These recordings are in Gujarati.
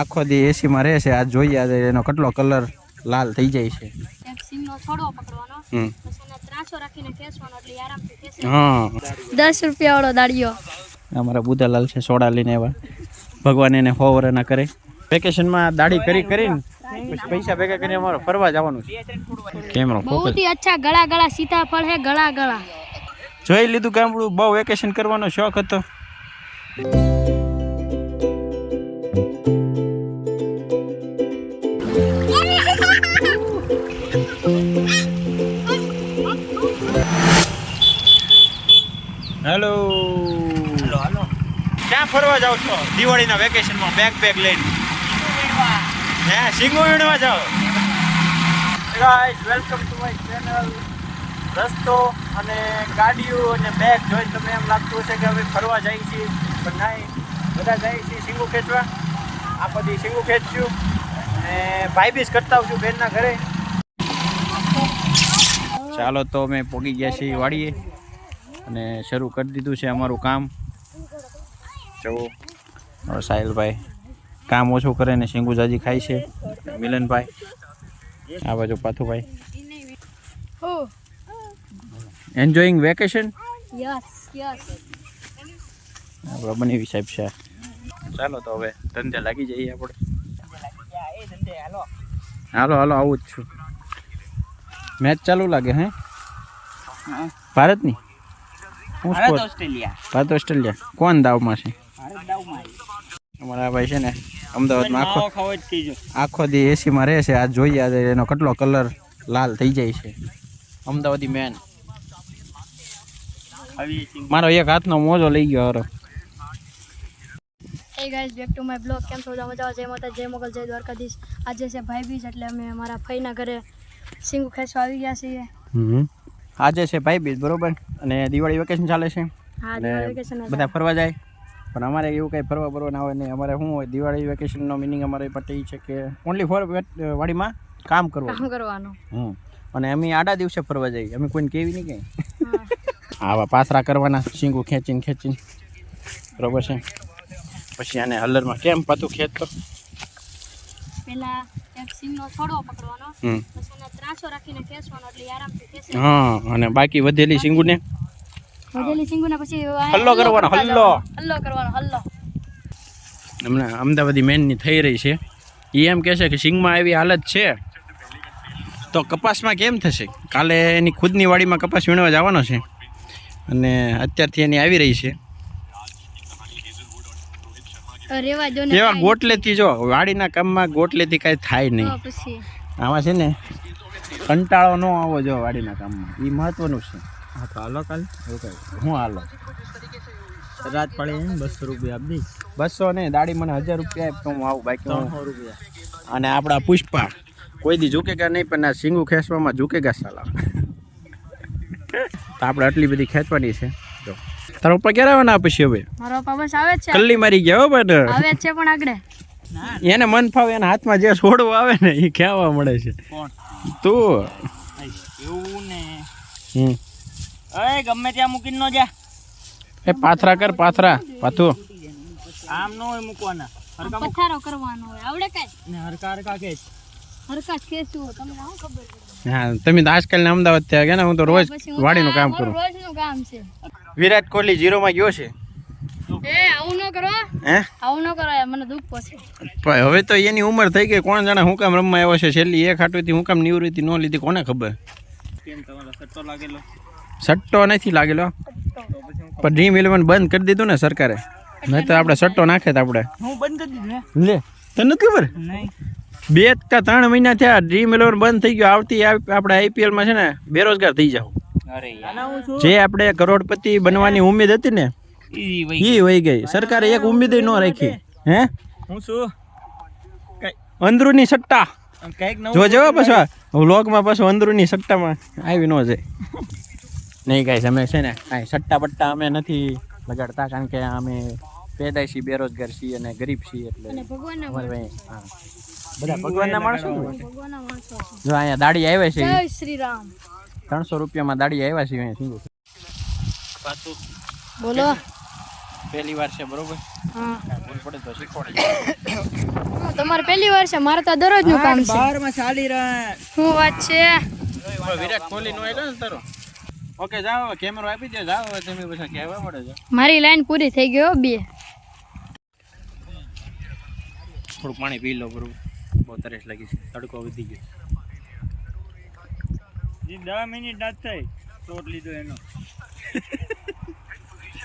આખો દી એસીમાં રહે છે. આ જોઈએ આજે એનો કેટલો કલર લાલ થઈ જાય છે. દસ રૂપિયા વાળો દાડિયો અમારા બુધાલાલ છે સોડા લઈને આવ્યા ભગવાન એને ફોવર ના કરે વેકેશનમાં દાડી કરી કરીને પૈસા ભેગા કરીને અમારે ફરવા જવાનું છે. કેમેરો બહુ અચ્છા ગળા ગળા સીતાફળ હે ગળા ગળા. જોઈ લીધું ગામડું. બહુ વેકેશન કરવાનો શોખ હતો. હેલો ક્યાં ફરવા જાવ છો? દિવાળીના વેકેશનમાં બેગ બેગ લઈને? હે સિંગો વીણવા જાઓ? Guys welcome to my channel રસ્તો અને ગાડીઓ અને બેગ જોઈને તમને એમ લાગતું હશે કે અમે ફરવા જઈએ છીએ પણ નહીં બધા જઈએ છીએ સિંગો ખેંચવા આ બધી સિંગો ખેંચશું અને ભાઈ બીજ કરતા આવશું બેનના ઘરે. ચાલો તો અમે પોગી ગયા છીએ વાડીએ. અને શરૂ કરી દીધું છે અમારું કામ. જુઓ હવે સાહિલભાઈ કામ ઓછું કરે ને સિંગુ ખાય છે. મિલનભાઈ. આ બાજુ પાથુભાઈ. હો. એન્જોઈંગ વેકેશન યસ યસ આપણા બનેવી સાહેબ છે. ચાલો તો હવે ધંધે લાગી જઈએ આપણે. હાલો હાલો આવું જ છું. મેચ ચાલુ લાગે હે. ભારતની? હું સ્કોર ઓસ્ટ્રેલિયા. ભારત ઓસ્ટ્રેલિયા. કોણ દાવમાં છે? અમારા ભાઈ છે ને અમદાવાદમાં આખો ખાવ ખાવ જ કીજો આખો દી એસીમાં રહે છે. આ જોઈએ આજે એનો કેટલો કલર લાલ થઈ જાય છે. અમદાવાદી મેન મારો એક હાથનો મોજો લઈ ગયો હારો. એ guys back to my blog કેમ છો? બધા મજા જય માતા જય મોગલ જય દ્વારકાધીશ. આજે છે ભાઈ બીજ એટલે અમે અમારા ફઈના ઘરે સિંગુ ખેંચવા આવી ગયા છીએ. હમ. આજે છે ભાઈ બીજ બરોબર? અને દિવાળી વેકેશન ચાલે છે? અને બધા ફરવા જાય? પણ અમારે એવું કંઈ ફરવા ફરવા ના હોય નહીં અમારે શું હોય દિવાળી વેકેશનનો મિનિંગ અમારે પટે એ છે કે ઓનલી ફોર વાડીમાં કામ કરવું કામ કરવાનું. હમ. અને અમે આડા દિવસે ફરવા જઈએ. અમે કોઈને કેવી નહીં કંઈ. હા. આવા પાથરા કરવાના શીંગું ખેંચીને ખેંચીને. બરોબર છે? પછી આને હલરમાં કેમ પાતું ખેંચતો? પેલા સિંગનો હા અને બાકી વધેલી શીંગુને? વધેલી સિંગુને પછી હલ્લો કરવાનો, હલ્લો. હલ્લો કરવાનો હલ્લો. હમણાં અમદાવાદી મેનની થઈ રહી છે. એ એમ કહે છે કે સિંગમાં એવી હાલત છે. તો કપાસમાં કેમ થશે? કાલે એની ખુદની વાડીમાં કપાસ વીણવા જવાનો છે. અને અત્યારથી એની આવી રહી છે. એવા. ગોટલેથી જો વાડીના કામમાં ગોટલેથી કાંઈ થાય નહીં. આમાં છે ને કંટાળો ન આવો જો વાડીના કામમાં. એ મહત્વનું છે. હા તો હાલો કાલ. હું હાલો. રાત પડે એમ બસો રૂપિયા આપી દઈશ. બસો ને દાડી મને હજાર રૂપિયા આપ તો હું આવું બાકી ત્રણસો રૂપિયા. અને આપણા પુષ્પા કોઈ દી ઝૂકેગા નહીં પણ આ સિંગુ ખેંચવામાં ઝૂકેગા સાલા. તો આપણે આટલી બધી ખેંચવાની છે. જો. તારા પપ્પા ક્યારે આવવાના પછી હવે? મારો પપ્પા બસ આવે છે. કલ્લી મારી ગયા હો પણ આવે છે પણ આગળ. એને મન ફાવે એના હાથમાં જે છોડવું આવે ને એ ખાવા મળે છે. તું. એવું ને. હમ. અરે ગમે ત્યાં મૂકીને નો જા. એ પાથરા કર પાથરા. પાથું. આમ નો હોય મૂકવાના. હરકા પથારો કરવાનો હોય. આવડે કાંઈ? ને હરકા હરકા કે હરકા જ ખેંચવું તમને શું ખબર હા તમે તો આજકાલ અમદાવાદ ત્યાં ગયા ને હું તો રોજ હું વાડીનું કામ કરું. રોજનું કામ છે. વિરાટ કોહલી ઝીરોમાં ગયો છે. એ આવું ન કરો. હે? આવું ન કરો યાર, મને દુઃખ પહોંચે. પણ હવે તો એની ઉંમર થઈ ગઈ. કોણ જાણે હું કામ રમવા આવ્યો છે? છેલ્લી એક હાટુથી હું કામ નિવૃત્તિ ન લીધી. કોને ખબર? સટ્ટો નથી લાગેલો. પણ ડ્રીમ ઇલેવન બંધ કરી દીધું ને સરકારે. નહીં તો આપણે સટ્ટો નાખે તો આપણે. હું બંધ કરી દીધું લે તને નથી ખબર? બે કા ત્રણ મહિના થયા ડ્રીમ ઇલેવન બંધ થઈ ગયો. આવતી આ- આપણે આઈપીએલમાં છે ને બેરોજગાર થઈ જાવ જે આપણે કરોડપતિ બનવાની ઉમેદ હતી ને ઈ એ વહી ગઈ. સરકારે એક ઉમેદ ન રાખી. હે હું? શું અંદરૂની સટ્ટા. જો જો પછી વ્લોગમાં પાછું અંદરૂની સટ્ટામાં આવી ન જાય. નહીં કાંઈ અમે છે ને કાંઈ સટ્ટા પટ્ટા અમે નથી લગાડતા કારણ કે અમે પેદાઈશી બેરોજગાર છીએ અને ગરીબ છીએ એટલે બધા ભગવાનના માણસો. જો અહીંયા દાડી આવ્યા છે શ્રી રામ. ત્રણસો રૂપિયામાં દાડી આવ્યા છે અહીંયા સિંગો પાછું બોલો. પહેલી વાર છે બરોબર? હા. કાંઈ ભૂલ પડે તો શીખવાડી હા, તમારે પહેલી વાર છે મારે તો દરરોજનું કામ છે. બારમાં ચાલી રહ્યા શું વાત છે? વિરાટ કોહલી નો આવ્યો ને તારો? ઓકે જાઓ કેમેરો આપી દે જાઓ તમે પછી કહેવા પડે છે. મારી લાઈન પૂરી થઈ ગઈ હો બે. થોડું પાણી પી લો બરોબર. બહુ તરસ લાગી છે. તડકો વધી ગયો. દસ મિનિટ ના થઈ. શોટ લીધો એનો.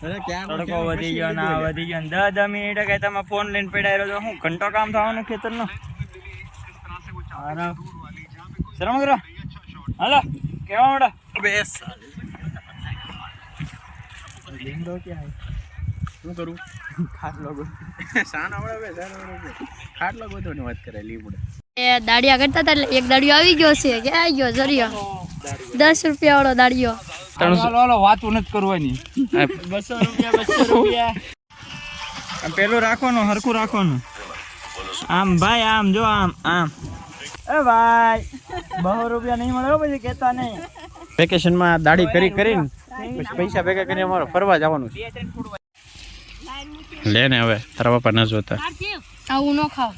તડકો વધી ગયો ના વધી ગયો દસ દસ મિનિટે કઈ તમે ફોન લઈને પડ્યા તો હું ઘંટો કામ થવાનું ખેતરનો? આરામ શરમ કરો. હાલો કેવા મોડા? બેસ. લીમડો ક્યાં શું કરું? ખાટલો સાન આવડે બે સાન આવડે ખાટલો ગોતવાની વાત કરે લીમડે. એ દાડિયા કરતા હતા એટલે એક દાડિયો આવી ગયો છે કે આવી ગયો? જરિયો. દસ રૂપિયા વાળો દાડીઓ વાતું નથી કરવાની. બસો રૂપિયા બસો રૂપિયા. પેલું રાખવાનું હરખું રાખવાનું. આમ ભાઈ આમ જો આમ આમ. એ ભાઈ બહુ રૂપિયા નહીં મળે પછી કેતા નહીં. વેકેશનમાં દાડી કરી કરીને પછી પૈસા ભેગા કરીને અમારે ફરવા જવાનું છે. લે ને હવે તારા પપ્પા ન જોતા. આવું ન ખાવ.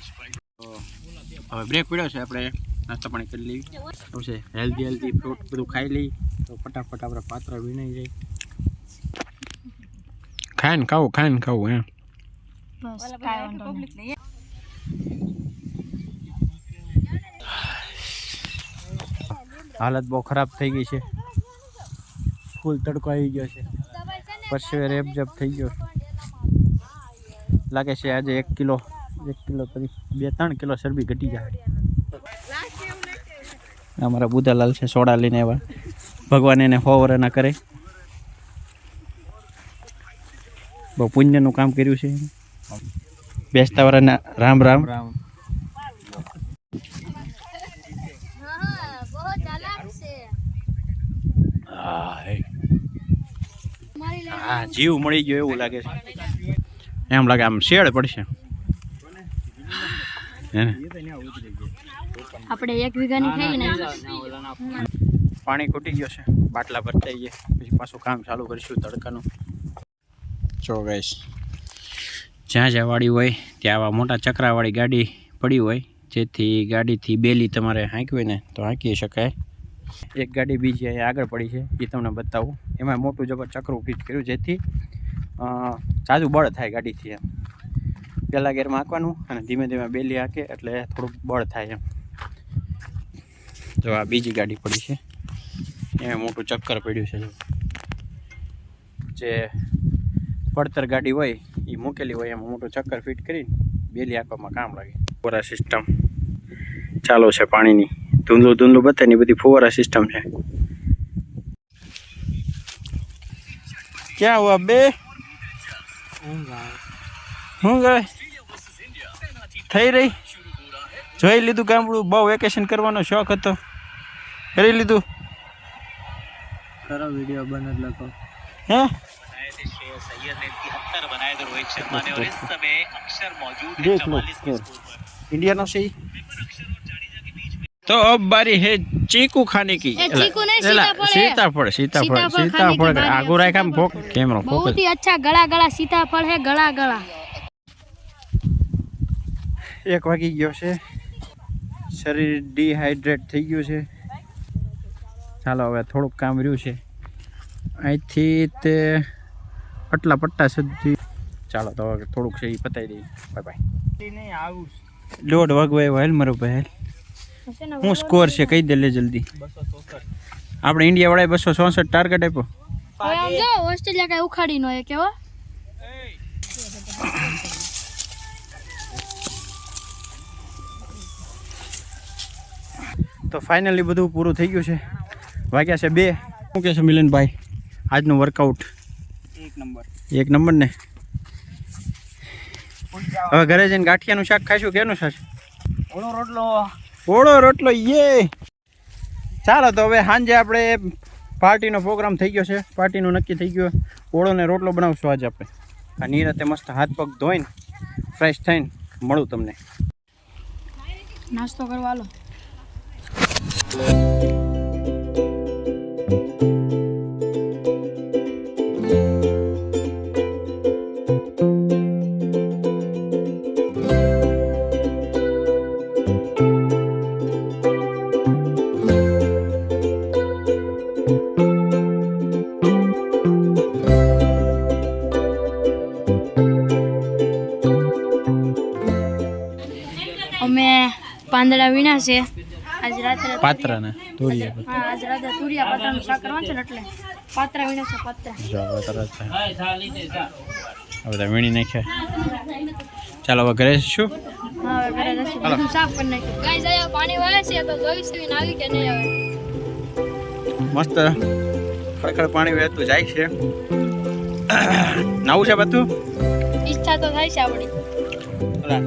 હવે બ્રેક પડ્યો છે આપણે. નાસ્તા પાણી કરી લઈએ. શું છે? હેલ્ધી હેલ્ધી ફ્રૂટ બધું ખાઈ લઈએ. તો ફટાફટ આપણે પાત્ર વીણાઈ જાય. ખાય ને ખાવું ખાય ને ખાવું એમ. બસ કાંઈ વાંધો નહીં. હાલત બહુ ખરાબ થઈ ગઈ છે. ફૂલ તડકો આવી ગયો છે. પરસેવે રેબજબ થઈ ગયો. લાગે છે આજે એક કિલો એક કિલો કરી બે ત્રણ કિલો ચરબી ઘટી જાય અમારા બુદાલાલ છે, સોડા લઈને આવ્યા. ભગવાન એને સો વરના કરે. બહુ પુણ્યનું કામ કર્યું છે બેસતા વરના રામ રામ. રામ. હા જીવ મળી ગયો એવું લાગે છે. એમ લાગે આમ શેડ પડશે. ને? આપણે એક વીઘાની થઈ ને પાણી ખૂટી ગયો છે. બાટલા ભરતા જઈએ પછી પાછું કામ ચાલુ કરીશું તડકાનું. જો ગઈશ જ્યાં જ્યાં વાળી હોય ત્યાં આવા મોટા ચક્રાવાળી ગાડી પડી હોય જેથી ગાડીથી બેલી તમારે હાંકવી ને તો હાંકી શકાય. એક ગાડી બીજી અહીંયા આગળ પડી છે એ તમને બતાવું. એમાં મોટું જબર ચક્રું ફિટ કર્યું જેથી અ, બળ થાય ગાડીથી એમ. પહેલાં ગેરમાં હાંકવાનું અને ધીમે ધીમે બેલી હાંકે એટલે થોડુંક બળ થાય એમ. જો આ બીજી ગાડી પડી છે. એમાં મોટું ચક્કર પડ્યું છે, જો. પડતર ગાડી હોય એ મૂકેલી હોય, એમાં મોટું ચક્કર ફિટ કરીને બેલી આપવામાં કામ લાગે. ફુવારા સિસ્ટમ ચાલુ છે પાણીની. ધૂંધલું ધૂંધલું બતાવે ને બધી ફુવારા સિસ્ટમ છે. ક્યાં હુઆ બે? શું ગયે. થઈ રહી? જોઈ લીધું ગામડું. બહુ વેકેશન કરવાનો શોખ હતો. કરી લીધું કરો વિડીયો બને જ લખો હે देख लो इंडिया नो सही तो अब बारी है चीकू खाने की ए, चीकू नहीं, एला, सीताफल है। सीताफल सीताफल सीताफल खाने की सीताफल बारी आगू अब राख हम फोक कैमरा बहुत फोकस ही अच्छा गड़ा गड़ा सीताफल है गड़ा गड़ा એક વાગી ગયો છે શરીર ડિહાઇડ્રેટ થઈ ગયું છે ચાલો હવે થોડુંક કામ રહ્યું છે. અહીંથી તે પટલા પટ્ટા સુધી. ચાલો તો હવે થોડુંક છે એ પતાવી દઈએ. Bye bye. આવું દોઢ વાગવા એવો હેલ મારો ભાઈ હેલ. હું સ્કોર છે કહી દે લે જલ્દી. આપણે ઇન્ડિયા વાળાએ બસો ચોસઠ ટાર્ગેટ આપ્યો. ઓસ્ટ્રેલિયા કઈ ઉખાડી નો કેવો તો ફાઇનલી બધું પૂરું થઈ ગયું છે. વાગ્યા છે બે. શું કહે છે મિલનભાઈ? આજનું વર્કઆઉટ એક નંબર. એક નંબર ને? હવે ઘરે જઈને ગાંઠિયાનું શાક ખાઈશું કેનું શાક? ઓળો રોટલો. ઓળો રોટલો યે! ચાલો તો હવે સાંજે આપણે પાર્ટીનો પ્રોગ્રામ થઈ ગયો છે. પાર્ટીનું નક્કી થઈ ગયું. ઓળો ને રોટલો બનાવશું આજે આપણે. આ નીરતે મસ્ત હાથ પગ ધોઈને ફ્રેશ થઈને મળું તમને. નાસ્તો કરવા વીણા છે. આજ રાત્રે પાત્રને તુરિયા હા આજ રાત્રે તુરિયા પાત્રાનું શાક કરવાનું છે ને એટલે પાત્રા વીણા છે પાત્રા. જો તરત છે હવે તો વીણી નાખ્યા. ચાલો હવે ઘરે શું હા હવે ઘરે જશું. બધું સાફ કરી નાખ્યું. ગાઈસ અહીંયા પાણી વાળે છે તો જોઈશું એને આવી કે નહીં આવે. મસ્ત ખડખડ પાણી વહેતું જાય છે. નાવું છે બધું? ઈચ્છા તો થાય છે આપણી. ઓલા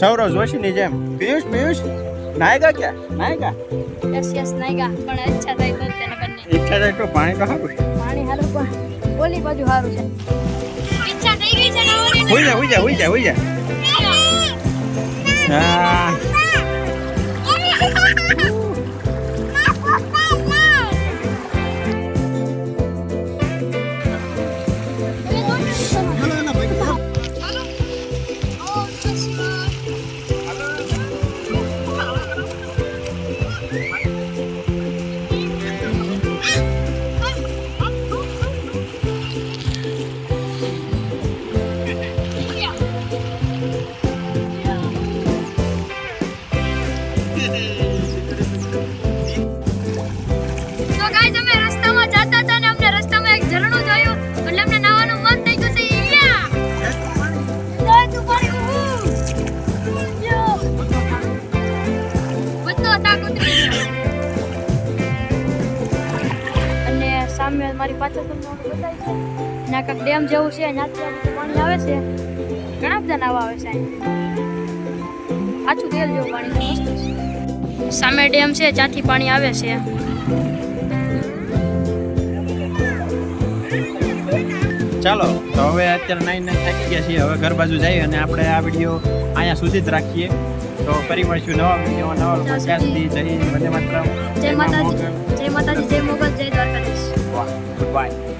સૌરવ જોશીની જેમ. પિયુષ પિયુષ નાયગા ક્યાં? નાયગા યસ યસ નાયગા પણ ઈચ્છા થાય તો તેને બંને. ઈચ્છા થાય તો પાણી તો છે. પાણી સારું પણ ઓલી બાજુ સારું છે. ઈચ્છા થઈ ગઈ છે ને ઓલી હોઈ જા હોઈ જા હોઈ જા હોઈ જા. હા. ડેમ જેવું છે ત્યાંથી પાણી આવે છે. ઘણા બધા નાવા આવે છે આછું તેલ જેવું પાણી છે, સામે ડેમ છે જ્યાંથી પાણી આવે છે. ચાલો તો હવે અત્યારે નાઈ નાઈ થાકી ગયા છીએ. હવે ઘર બાજુ જઈએ અને આપણે આ વીડિયો અહીંયા સુધી જ રાખીએ. તો ફરી મળશું નવા વીડિયો નવા લોકો ત્યાં સુધી. જય વંદે માતરમ. જય માતાજી. જય માતાજી જય મોગલ જય દ્વારકાધીશ. Good bye.